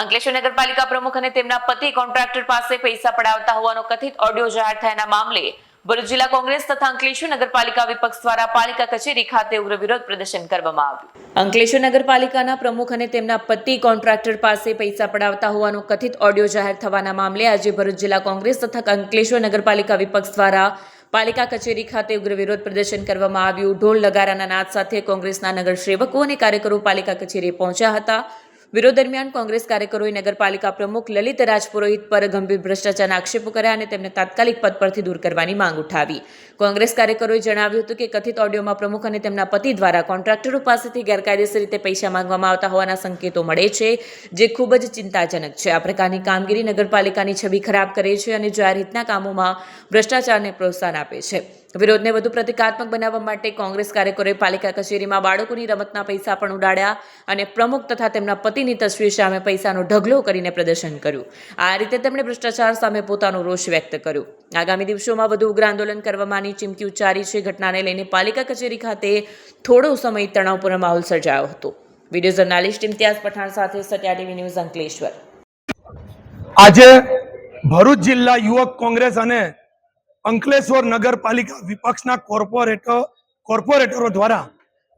અંકલેશ્વર નગરપાલિકા પ્રમુખ અને તેમના પતિ કોન્ટ્રાક્ટર પાસે પૈસા પડાવતા હોવાનો કથિત ઓડિયો જાહેર થયાના મામલે ભરૂચ જિલ્લા કોંગ્રેસ તથા અંકલેશ્વર નગરપાલિકા વિપક્ષ દ્વારા પાલિકા કચેરી ખાતે ઉગ્ર વિરોધ પ્રદર્શન કરવામાં આવ્યું. અંકલેશ્વર નગરપાલિકાના પ્રમુખ અને તેમના પતિ કોન્ટ્રાક્ટર પાસે પૈસા પડાવતા હોવાનો કથિત ઓડિયો જાહેર થવાના મામલે આજે ભરૂચ જિલ્લા કોંગ્રેસ તથા અંકલેશ્વર નગરપાલિકા વિપક્ષ દ્વારા પાલિકા કચેરી ખાતે ઉગ્ર વિરોધ પ્રદર્શન કરવામાં આવ્યું. ઢોલ નગારાના નાદ સાથે કોંગ્રેસના નગર સેવકો અને કાર્યકરો પાલિકા કચેરીએ પહોંચ્યા હતા. વિરોધ દરમિયાન કોંગ્રેસ કાર્યકરોએ નગરપાલિકા પ્રમુખ લલિત રાજપુરોહિત પર ગંભીર ભ્રષ્ટાચારના આક્ષેપો કર્યા અને તેમને તાત્કાલિક પદ પરથી દૂર કરવાની માંગ ઉઠાવી. કોંગ્રેસ કાર્યકરોએ જણાવ્યું હતું કે કથિત ઓડિયોમાં પ્રમુખ અને તેમના પતિ દ્વારા કોન્ટ્રાક્ટરો પાસેથી ગેરકાયદેસર રીતે પૈસા માંગવામાં આવતા હોવાના સંકેતો મળે છે, જે ખૂબ જ ચિંતાજનક છે. આ પ્રકારની કામગીરી નગરપાલિકાની છબી ખરાબ કરે છે અને જાહેર હિતના કામોમાં ભ્રષ્ટાચારને પ્રોત્સાહન આપે છે. વિરોધને વધુ પ્રતિકાત્મક બનાવવા માટે કોંગ્રેસ કાર્યકરોએ પાલિકા કચેરીમાં બાળકોની રમતના પૈસા પણ ઉડાડ્યા અને પ્રમુખ તથા તેમના પતિની તસવીર સામે પૈસાનો ઢગલો કરીને પ્રદર્શન કર્યું. આ રીતે તેમણે ભ્રષ્ટાચાર સામે પોતાનો રોષ વ્યક્ત કર્યો. આગામી દિવસોમાં વધુ ઉગ્ર આંદોલન કરવામાંની ચીમકી ઉચ્ચારી છે. ઘટનાને લઈને પાલિકા કચેરી ખાતે થોડો સમય તણાવપૂર્ણ માહોલ સર્જાયો હતો. વીડિયો જર્નાલિસ્ટ ઇમ્તિયાઝ પઠાણ સાથે સત્યા ટીવી ન્યૂઝ અંકલેશ્વર. આજે ભરૂચ જિલ્લા યુવક કોંગ્રેસ અને અંકલેશ્વર નગરપાલિકા વિપક્ષના કોર્પોરેટર કોર્પોરેટરો દ્વારા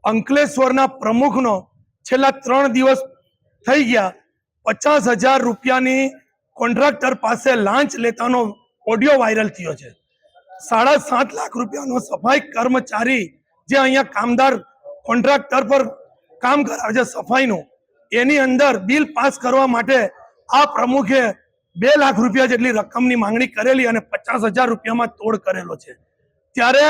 અંકલેશ્વરના પ્રમુખનો છેલ્લા ત્રણ દિવસ થઈ ગયા. પચાસ હજાર રૂપિયાની કોન્ટ્રાક્ટર પાસે લાંચ લેતાનો ઓડિયો વાયરલ થયો છે. સાડા સાત લાખ રૂપિયાનો સફાઈ કર્મચારી જે અહીંયા કામદાર કોન્ટ્રાક્ટર પર કામ કરાવે છે સફાઈનું, એની અંદર બિલ પાસ કરવા માટે આ પ્રમુખે બે લાખ રૂપિયા જેટલી રકમની માંગણી કરેલી અને પચાસ હજાર રૂપિયામાં તોડ કરેલો છે. ત્યારે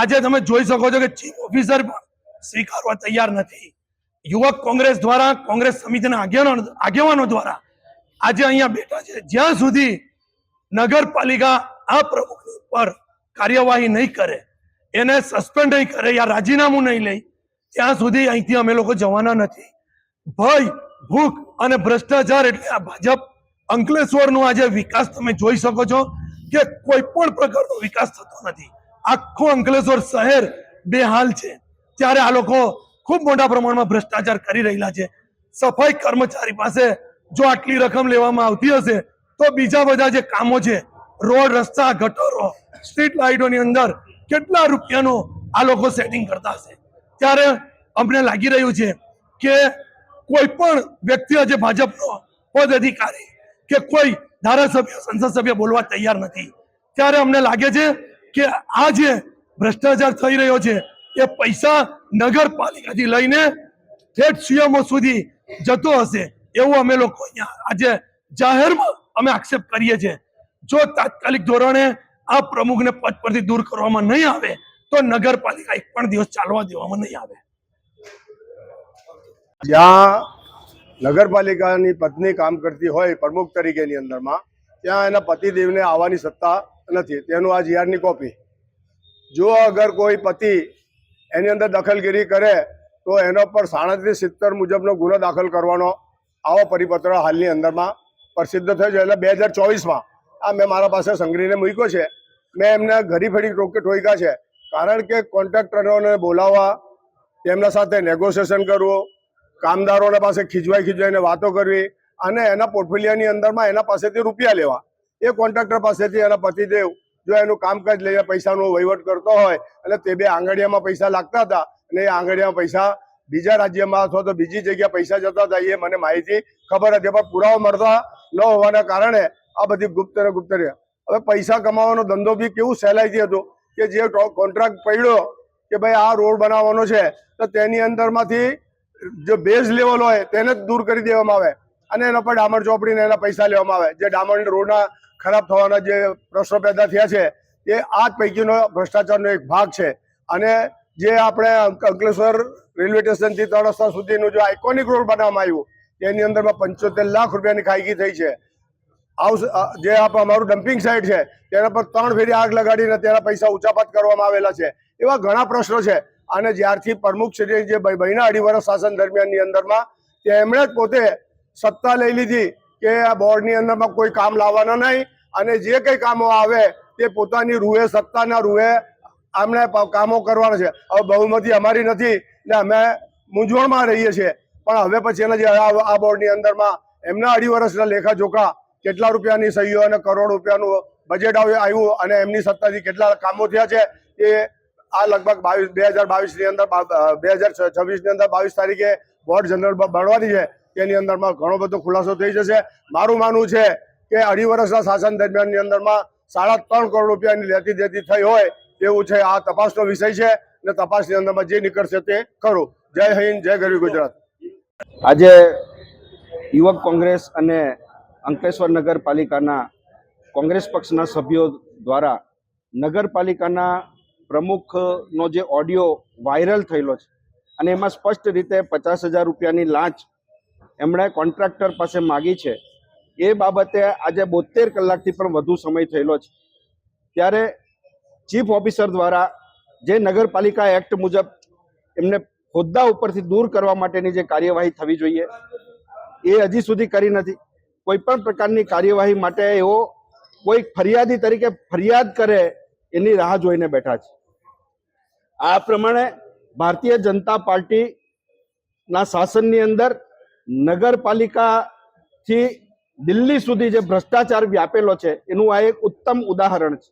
આજે તમે જોઈ શકો છો કે ચીફ ઓફિસર પણ સ્વીકારવા તૈયાર નથી. યુવક કોંગ્રેસ દ્વારા, કોંગ્રેસ સમિતિના આગેવાનો દ્વારા આજે અહીંયા બેઠા છે. જ્યાં સુધી નગરપાલિકા આ પ્રમુખ પર કાર્યવાહી નહીં કરે, એને સસ્પેન્ડ નહીં કરે યા રાજીનામું નહીં લે, ત્યાં સુધી અહીંથી અમે લોકો જવાના નથી. ભય, ભૂખ અને ભ્રષ્ટાચાર એટલે આ ભાજપ અંકલેશ્વરનો આજે વિકાસ તમે જોઈ શકો છો કે કોઈ પણ પ્રકારનો વિકાસ થતો નથી. આખો અંકલેશ્વર શહેર બેહાલ છે. ત્યારે આ લોકો ખૂબ મોટા પ્રમાણમાં ભ્રષ્ટાચાર કરી રહેલા છે. સફાઈ કર્મચારી પાસે જો આટલી રકમ લેવામાં આવતી હશે, તો બીજા બધા જે કામો છે, રોડ, રસ્તા, ગટરો, સ્ટ્રીટ લાઇટોની અંદર કેટલા રૂપિયાનું આ લોકો સેટિંગ કરતા હશે? ત્યારે અમને લાગી રહ્યું છે કે કોઈ પણ વ્યક્તિ આજે ભાજપનો પદ અધિકારી કે કોઈ ધારાસભ્ય, સંસદ સભ્ય બોલવા તૈયાર નથી. ત્યારે અમને લાગે છે કે આ જે ભ્રષ્ટાચાર થઈ રહ્યો છે, એ પૈસા નગરપાલિકાથી લઈને ઠેઠ સીએમઓ સુધી જતો હશે, એવું અમે લોકો અહીંયા આજે જાહેરમાં અમે આક્ષેપ કરીએ છીએ. જો તાત્કાલિક ધોરણે આ પ્રમુખને પદ પરથી દૂર કરવામાં નહીં આવે, તો નગરપાલિકા એક પણ દિવસ ચાલવા દેવામાં નહીં આવે. જ્યાં નગરપાલિકાની પત્ની કામ કરતી હોય પ્રમુખ તરીકેની અંદરમાં, ત્યાં એના પતિદેવને આવવાની સત્તા નથી. તેનું આ જીઆરની કોપી જો અગર કોઈ પતિ એની અંદર દખલગીરી કરે, તો એનો પર સાડત્રીસ સિત્તેર મુજબનો ગુનો દાખલ કરવાનો આવો પરિપત્ર હાલની અંદરમાં પ્રસિદ્ધ થયો છે. એટલે બે હજાર ચોવીસમાં આ મેં મારા પાસે સંગ્રહીને મૂક્યો છે. મેં એમને ઘરી ફેરી ટોયકા છે. કારણ કે કોન્ટ્રાક્ટરોને બોલાવવા, તેમના સાથે નેગોશિએશન કરવું કામદારોને પાસે ખીજવાઈ ખીજવાઈને વાતો કરવી અને એના પોર્ટફોલિયાની અંદરમાં એના પાસેથી રૂપિયા લેવા. એ કોન્ટ્રાક્ટર પાસેથી એના પતિદેવ જો એનું કામકાજ લઈને પૈસાનો વહીવટ કરતો હોય અને તે બે આંગળીયામાં પૈસા લાગતા હતા અને એ આંગળીયામાં પૈસા બીજા રાજ્યમાં અથવા તો બીજી જગ્યાએ પૈસા જતા હતા, એ મને માહિતી ખબર હતી. પણ પુરાવો મળતા ન હોવાના કારણે આ બધી ગુપ્ત ને ગુપ્ત હવે પૈસા કમાવાનો ધંધો બી કેવું સહેલાઈથી હતો કે જે કોન્ટ્રાક્ટ પડ્યો કે ભાઈ આ રોડ બનાવવાનો છે, તો તેની અંદરમાંથી જો બેઝ લેવલ હોય તેને જ દૂર કરી દેવામાં આવે. અને એના પર ડામર ચોપડીને એના પૈસા લેવામાં આવે. જે ડામર રોડના ખરાબ થવાના જે પ્રશ્નો પેદા થયા છે, એ આ પૈકીનો ભ્રષ્ટાચારનો એક ભાગ છે. અને જે આપણે અંકલેશ્વર રેલવે સ્ટેશનથી ત્રણ સુધીનું જે આઇકોનિક રોડ બનાવવામાં આવ્યું, એની અંદરમાં પંચોતેર લાખ રૂપિયાની ખાઈગી થઈ છે. હાઉસ જે અમારું ડમ્પિંગ સાઇટ છે, તેના પર ત્રણ ફેરી આગ લગાડીને તેના પૈસા ઉચાપાત કરવામાં આવેલા છે. એવા ઘણા પ્રશ્નો છે. અને જ્યારથી પ્રમુખ શ્રી જે બ- મહિના અઢી વર્ષ શાસન દરમિયાનની અંદરમાં તેમણે જ પોતે સત્તા લઈ લીધી કે આ બોર્ડની અંદરમાં કોઈ કામ લાવવાના નહીં અને જે કંઈ કામો આવે તે પોતાની રૂએ, સત્તાના રૂએ આમણે કામો કરવાના છે. હવે બહુમતી અમારી નથી એટલે અમે મૂંઝવણમાં રહીએ છીએ. પણ હવે પછી એના જે આ બોર્ડની અંદરમાં એમના અઢી વર્ષના લેખા જોખા કેટલા રૂપિયાની સહીઓ અને કરોડ રૂપિયાનું બજેટ આવ્યું અને એમની સત્તાથી કેટલા કામો થયા છે એ આ લગભગ બાવીસ બે હજાર બાવીસની અંદર, બે હજાર છવ્વીસની અંદર બાવીસ તારીખે બોર્ડ જનરલ ભણવાની છે. તેની અંદરમાં ઘણો બધો ખુલાસો થઈ જશે. મારું માનવું છે કે અઢી વર્ષના શાસન દરમિયાનની અંદરમાં સાડા ત્રણ કરોડ રૂપિયાની લેતી દેતી થઈ હોય તેવું છે. આ તપાસનો વિષય છે અને તપાસની અંદરમાં જે નીકળશે તે ખરું. જય હિન્દ, જય ગરવી ગુજરાત. આજે યુવક કોંગ્રેસ અને અંકલેશ્વર નગરપાલિકાના કોંગ્રેસ પક્ષના સભ્યો દ્વારા નગરપાલિકાના પ્રમુખનો જે ઓડિયો વાયરલ થયેલો છે અને એમાં સ્પષ્ટ રીતે પચાસ હજાર રૂપિયાની લાંચ એમણે કોન્ટ્રાક્ટર પાસે માગી છે. એ બાબતે આજે બોતેર કલાકથી પણ વધુ સમય થયેલો છે. ત્યારે ચીફ ઓફિસર દ્વારા જે નગરપાલિકા એક્ટ મુજબ એમને હોદ્દા ઉપરથી દૂર કરવા માટેની જે કાર્યવાહી થવી જોઈએ, એ હજી સુધી કરી નથી. કોઈ પણ પ્રકારની કાર્યવાહી માટે એઓ કોઈ ફરિયાદી તરીકે ફરિયાદ કરે એની રાહ જોઈને બેઠા છે. આ પ્રમાણે ભારતીય જનતા પાર્ટીના શાસનની અંદર નગરપાલિકાથી દિલ્હી સુધી જે ભ્રષ્ટાચાર વ્યાપેલો છે, એનું આ એક ઉત્તમ ઉદાહરણ છે.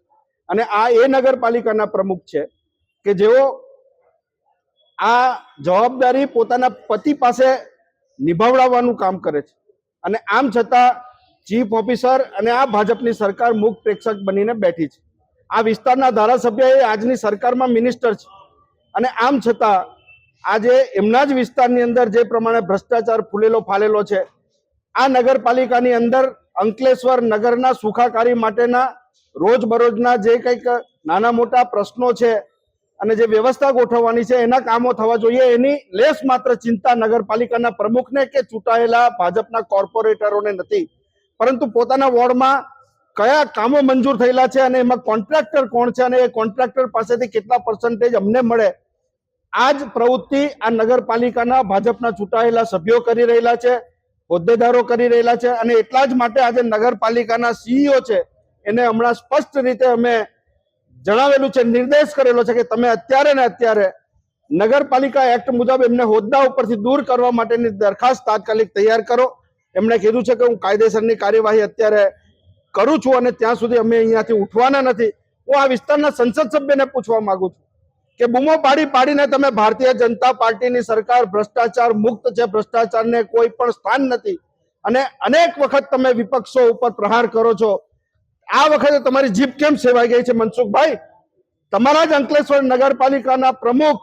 અને આ એ નગરપાલિકાના પ્રમુખ છે કે જેઓ આ જવાબદારી પોતાના પતિ પાસે નિભાવડાવવાનું કામ કરે છે. અને આમ છતાં ચીફ ઓફિસર અને આ ભાજપની સરકાર મુખ પ્રેક્ષક બનીને બેઠી છે. આ વિસ્તારના ધારાસભ્ય એ આજની સરકારમાં મિનિસ્ટર છે. અને આમ છતાં, આજે એમના જ વિસ્તારની અંદર જે પ્રમાણે ભ્રષ્ટાચાર ફૂલેલો ફાલેલો છે, આ નગરપાલિકાની અંદર અંકલેશ્વર નગરના સુખાકારી માટેના રોજબરોજના જે કંઈક નાના મોટા પ્રશ્નો છે અને જે વ્યવસ્થા ગોઠવવાની છે, એના કામો થવા જોઈએ. એની લેસ માત્ર ચિંતા નગરપાલિકાના પ્રમુખને કે ચૂંટાયેલા ભાજપના કોર્પોરેટરોને નથી. પરંતુ પોતાના વોર્ડમાં કયા કામો મંજૂર થયેલા છે અને એમાં કોન્ટ્રાક્ટર કોણ છે અને એ કોન્ટ્રાક્ટર પાસેથી કેટલા પર્સન્ટેજ અમને મળે આ જ પ્રવૃત્તિ આ નગરપાલિકાના ભાજપના ચૂંટાયેલા સભ્યો કરી રહેલા છે, હોદ્દેદારો કરી રહેલા છે અને એટલા જ માટે આજે નગરપાલિકાના સીઈઓ છે. એને હમણાં સ્પષ્ટ રીતે અમે જણાવેલું છે, નિર્દેશ કરેલો છે કે તમે અત્યારે ને અત્યારે નગરપાલિકા એક્ટ મુજબ એમને હોદ્દા ઉપરથી દૂર કરવા માટેની દરખાસ્ત તાત્કાલિક તૈયાર કરો. એમણે કીધું છે કે હું કાયદેસરની કાર્યવાહી અત્યારે કરું છું અને ત્યાં સુધી અમે અહીંયાથી ઉઠવાના નથી. હું આ વિસ્તારના સંસદ સભ્યને પૂછવા માંગુ છું. કે બૂમો પાડી પાડીને તમે ભારતીય જનતા પાર્ટીની સરકાર ભ્રષ્ટાચાર મુક્ત છે, ભ્રષ્ટાચારને કોઈ પણ સ્થાન નથી. અને અનેક વખત તમે વિપક્ષો ઉપર પ્રહાર કરો છો. આ વખતે તમારી જીભ કેમ સેવાઈ ગઈ છે, મનસુખભાઈ? તમારા જ અંકલેશ્વર નગરપાલિકાના પ્રમુખ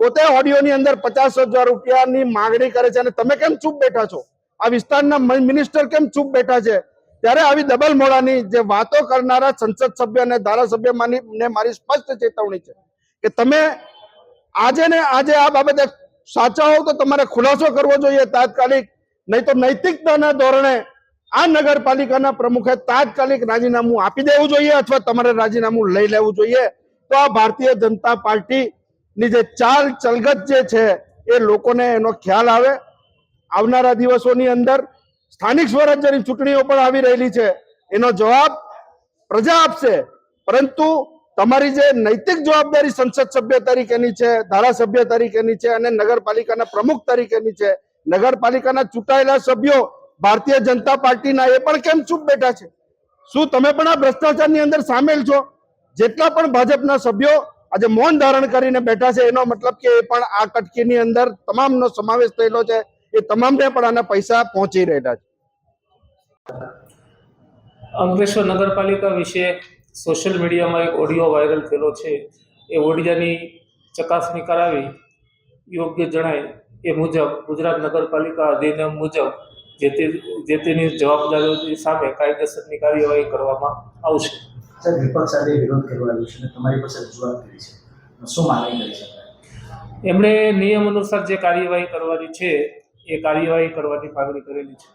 પોતે ઓડિયોની અંદર પચાસ હજાર રૂપિયાની માંગણી કરે છે અને તમે કેમ ચૂપ બેઠા છો? આ વિસ્તારના મિનિસ્ટર કેમ ચૂપ બેઠા છે? ત્યારે આવી ડબલ મોડાની જે વાતો કરનારા સંસદ સભ્ય અને ધારાસભ્ય મારી સ્પષ્ટ ચેતવણી છે. કે તમે આજે ને આજે આ બાબતે સાચા હોવ તો તમારે ખુલાસો કરવો જોઈએ તાત્કાલિક, નહીં તો નૈતિકતાના ધોરણે આ નગરપાલિકાના પ્રમુખે તાત્કાલિક રાજીનામું આપી દેવું જોઈએ અથવા તમારે રાજીનામું લઈ લેવું જોઈએ. તો આ ભારતીય જનતા પાર્ટીની જે ચાલ ચલગત જે છે એ લોકોને એનો ખ્યાલ આવે. આવનારા દિવસોની અંદર સ્થાનિક સ્વરાજ્યની ચૂંટણીઓ પણ આવી રહેલી છે. એનો જવાબ પ્રજા આપશે. પરંતુ તમારી જે નૈતિક જવાબદારી સંસદ સભ્ય તરીકેની છે, ધારાસભ્ય તરીકેની છે અને નગરપાલિકાના પ્રમુખ તરીકેની છે, નગરપાલિકાના ચૂંટાયેલા સભ્યો, ભારતીય જનતા પાર્ટીના એ પણ કેમ ચૂપ બેઠા છે? શું તમે પણ આ ભ્રષ્ટાચારની અંદર સામેલ છો? જેટલા પણ ભાજપના સભ્યો આજે મૌન ધારણ કરીને બેઠા છે, એનો મતલબ કે એ પણ આ કટકીની અંદર તમામનો સમાવેશ થયેલો છે, એ તમામને પણ આના પૈસા પહોંચી રહેલા છે. અંકલેશ્વર નગરપાલિકા વિશે સોશિયલ મીડિયામાં એક ઓડિયો વાયરલ થયેલો છે. એ ઓડિયાની ચકાસણી કરાવી યોગ્ય જણાય એ મુજબ ગુજરાત નગરપાલિકા અધિનિયમ મુજબ જે તે જે તેની જવાબદારીઓની સામે કાયદેસરની કાર્યવાહી કરવામાં આવશે. સાહેબ વિપક્ષ આજે વિરોધ કરવા છે તમારી પાસે રજૂઆત કરી છે. શું માંગણી કરી શકાય એમણે નિયમ અનુસાર જે કાર્યવાહી કરવાની છે એ કાર્યવાહી કરવાની માગણી કરેલી છે.